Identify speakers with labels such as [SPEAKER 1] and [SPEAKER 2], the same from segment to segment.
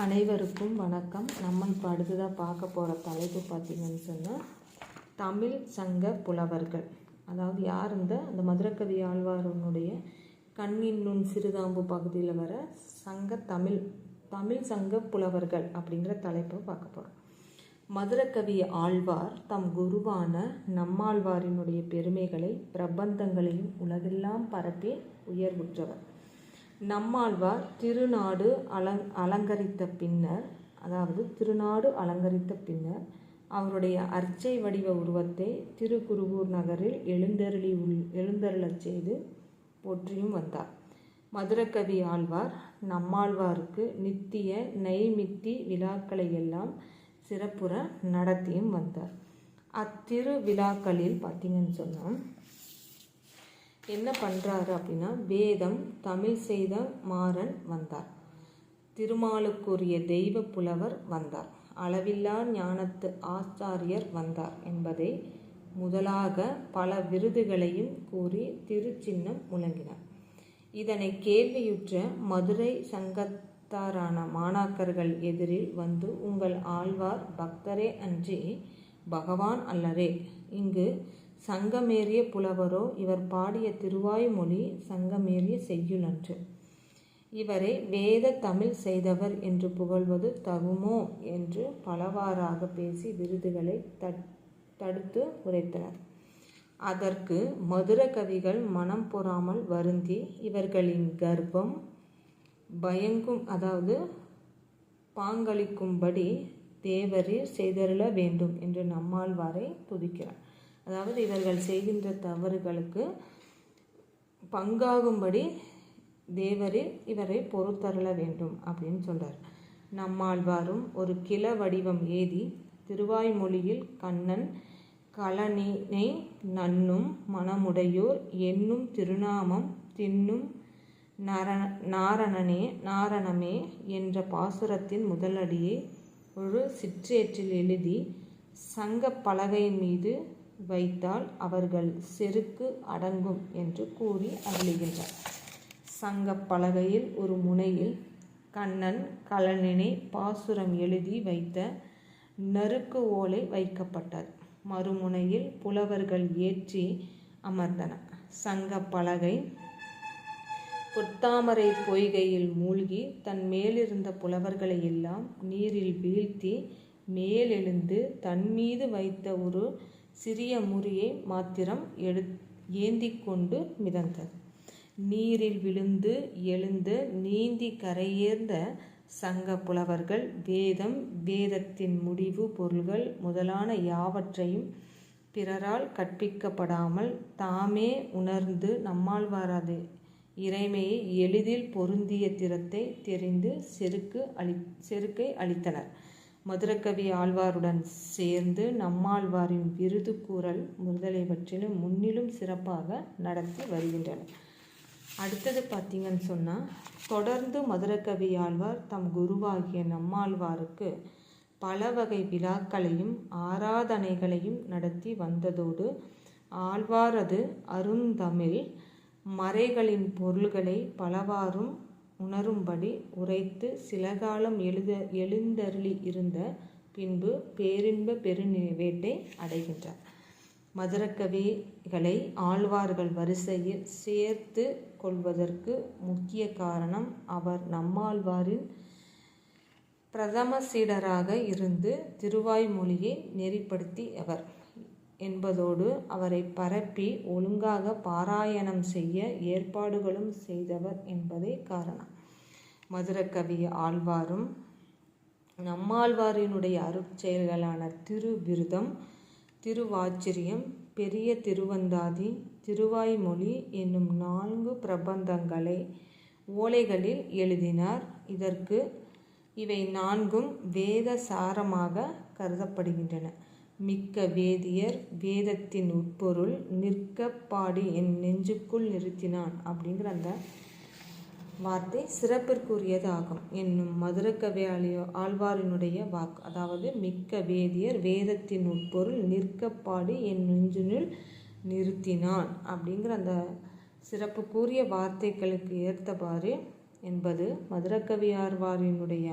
[SPEAKER 1] அனைவருக்கும் வணக்கம். நம்ம இப்போ அடுத்ததாக பார்க்க போகிற தலைப்பு பார்த்திங்கன்னு சொன்னால் தமிழ் சங்க புலவர்கள். அதாவது யார் இந்த அந்த மதுரக்கவி ஆழ்வாரனுடைய கண்ணின் நுண் சிறுதாம்பு பகுதியில் வர சங்க தமிழ் தமிழ் சங்க புலவர்கள் அப்படிங்கிற தலைப்பை பார்க்க போகிறோம் மதுரக்கவி ஆழ்வார் தம் குருவான நம்மாழ்வாரினுடைய பெருமைகளை பிரபந்தங்களையும் உலகெல்லாம் பரப்பி உயர்வுற்றவர். நம்மாழ்வார் திருநாடு அலங் அலங்கரித்த பின்னர் அதாவது திருநாடு அலங்கரித்த பின்னர் அவருடைய அர்ச்சை வடிவ உருவத்தை திருக்குருகூர் நகரில் எழுந்தருளி உள் எழுந்தருளச் செய்து போற்றியும் வந்தார். மதுரக்கவி ஆழ்வார் நம்மாழ்வாருக்கு நித்திய நெய்மித்தி விழாக்களை எல்லாம் சிறப்புற நடத்தியும் வந்தார். அத்திரு விழாக்களில் பார்த்தீங்கன்னு சொன்னால் என்ன பண்ணுறாரு அப்படின்னா வேதம் தமிழ் செய்த மாறன் வந்தார். திருமாலுக்குரிய தெய்வ புலவர் வந்தார். அளவில்லா ஞானத்து ஆச்சாரியர் வந்தார் என்பதை முதலாக பல விருதுகளையும் கூறி திருச்சின்னம் முழங்கினார். இதனை கேள்வியுற்ற மதுரை சங்கத்தாரான மாணாக்கர்கள் எதிரில் வந்து உங்கள் ஆழ்வார் பக்தரே அன்றி பகவான் அல்லரே இங்கு சங்கமேறிய புலவரோ இவர் பாடிய திருவாய்மொழி சங்கமேறிய செய்யுளன்று. இவரை வேத தமிழ் செய்தவர் என்று புகழ்வது தகுமோ என்று பலவாறாக பேசி விருதுகளை தடுத்து உரைத்தனர். அதற்கு மதுர கவிகள் மனம் பொறாமல் வருந்தி இவர்களின் கர்ப்பம் பயங்கும் அதாவது பாங்களிக்கும்படி தேவரீர் செய்தருள வேண்டும் என்று நம்மாழ்வாரை துதிக்கிறார். அதாவது இவர்கள் செய்கின்ற தவறுகளுக்கு பங்காகும்படி தேவரே இவரை பொறுத்தருள வேண்டும் அப்படின்னு சொல்கிறார் நம்மாழ்வாரும் ஒரு கிள வடிவம் ஏதி திருவாய்மொழியில் கண்ணன் கலனினை நன்னும் மனமுடையோர் என்னும் திருநாமம் தின்னும் நர நாரணனே நாரணமே என்ற பாசுரத்தின் முதலடியை ஒரு சிற்றேற்றில் எழுதி சங்க பலகையின் மீது வைத்தால் அவர்கள் செருக்கு அடங்கும் என்று கூறி அருளுகின்றார் சங்க பலகையில் ஒரு முனையில் கண்ணன் கலனினை பாசுரம் எழுதி வைத்த நறுக்கு ஓலை வைக்கப்பட்டது. மறுமுனையில் புலவர்கள் ஏற்றி அமர்ந்தனர். சங்க பலகை புத்தாமரை பொய்கையில் மூழ்கி தன் மேலிருந்த புலவர்களை எல்லாம் நீரில் வீழ்த்தி மேலெழுந்து தன் மீது வைத்த ஒரு சிறிய முறியை மாத்திரம் எடு ஏந்தி கொண்டு மிதந்தது. நீரில் விழுந்து எழுந்து நீந்தி கரையேர்ந்த சங்க புலவர்கள் வேதம் வேதத்தின் முடிவு பொருள்கள் முதலான யாவற்றையும் பிறரால் கற்பிக்கப்படாமல் தாமே உணர்ந்து நம்மாழ்வாரது இறைமையை எளிதில் பொருந்திய திறத்தை தெரிந்து செருக்கு அளி செருக்கை அளித்தனர். மதுரக்கவி ஆழ்வாருடன் சேர்ந்து நம்மாழ்வாரின் விருது கூறல் முதலியவற்றிலும் முன்னிலும் சிறப்பாக நடத்தி வருகின்றனர். அடுத்தது பார்த்தீங்கன்னு சொன்னால் தொடர்ந்து மதுரக்கவி ஆழ்வார் தம் குருவாகிய நம்மாழ்வாருக்கு பல வகை விழாக்களையும் ஆராதனைகளையும் நடத்தி வந்ததோடு ஆழ்வாரது அருந்தமிழ் மறைகளின் பொருள்களை பலவாறும் உணரும்படி உரைத்து சில காலம் எழுத எழுந்தருளி இருந்த பின்பு பேரின்ப பெருநிவேட்டை அடைகின்றார். மதுரக்கவிகளை ஆழ்வார்கள் வரிசையில் சேர்த்து கொள்வதற்கு முக்கிய காரணம் அவர் நம்மாழ்வாரின் பிரதம சீடராக இருந்து திருவாய்மொழியை நெறிப்படுத்தியவர் என்பதோடு அவரை பரப்பி ஒழுங்காக பாராயணம் செய்ய ஏற்பாடுகளும் செய்தவர் என்பதே காரணம். மதுரக்கவி ஆழ்வாரும் நம்மாழ்வாரினுடைய அருட்செயல்களான திருவிருதம் திருவாச்சிரியம் பெரிய திருவந்தாதி திருவாய்மொழி என்னும் நான்கு பிரபந்தங்களை ஓலைகளில் எழுதினார். இதற்கு இவை நான்கும் வேத சாரமாக கருதப்படுகின்றன. மிக்க வேதியர் வேதத்தின் உட்பொருள் நிற்க பாடி என் நெஞ்சுக்குள் நிறுத்தினான் அப்படிங்கிற அந்த வார்த்தை சிறப்பிற்குரியது ஆகும். என்னும் மதுரக்கவியாளியோ ஆழ்வாரினுடைய வாக்கு. அதாவது மிக்க வேதியர் வேதத்தின் உட்பொருள் நிற்க பாடி என் நெஞ்சினுள் நிறுத்தினான் அப்படிங்கிற அந்த சிறப்புக்குரிய வார்த்தைகளுக்கு ஏற்றவாறு என்பது மதுரக்கவி ஆழ்வாரினுடைய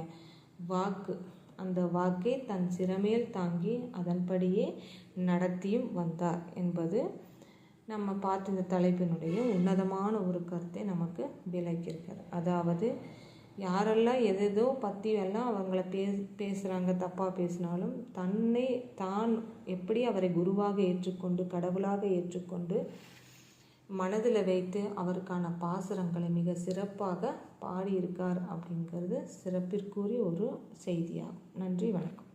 [SPEAKER 1] வாக்கு. அந்த வாக்கை தன் சிறமேல் தாங்கி அதன்படியே நடத்தியும் வந்தார் என்பது நம்ம பார்த்த இந்த தலைப்பினுடைய உன்னதமான ஒரு கருத்தை நமக்கு விளக்கியிருக்கார் அதாவது யாரெல்லாம் எதேதோ பற்றி எல்லாம் அவங்கள பே பேசுகிறாங்க தப்பாக பேசினாலும் தன்னை தான் எப்படி அவரை குருவாக ஏற்றுக்கொண்டு கடவுளாக ஏற்றுக்கொண்டு மனதில் வைத்து அவருக்கான பாசுரங்களை மிக சிறப்பாக பாடியிருக்கார் அப்படிங்கிறது சிறப்பிற்குரிய ஒரு செய்தியாகும். நன்றி வணக்கம்.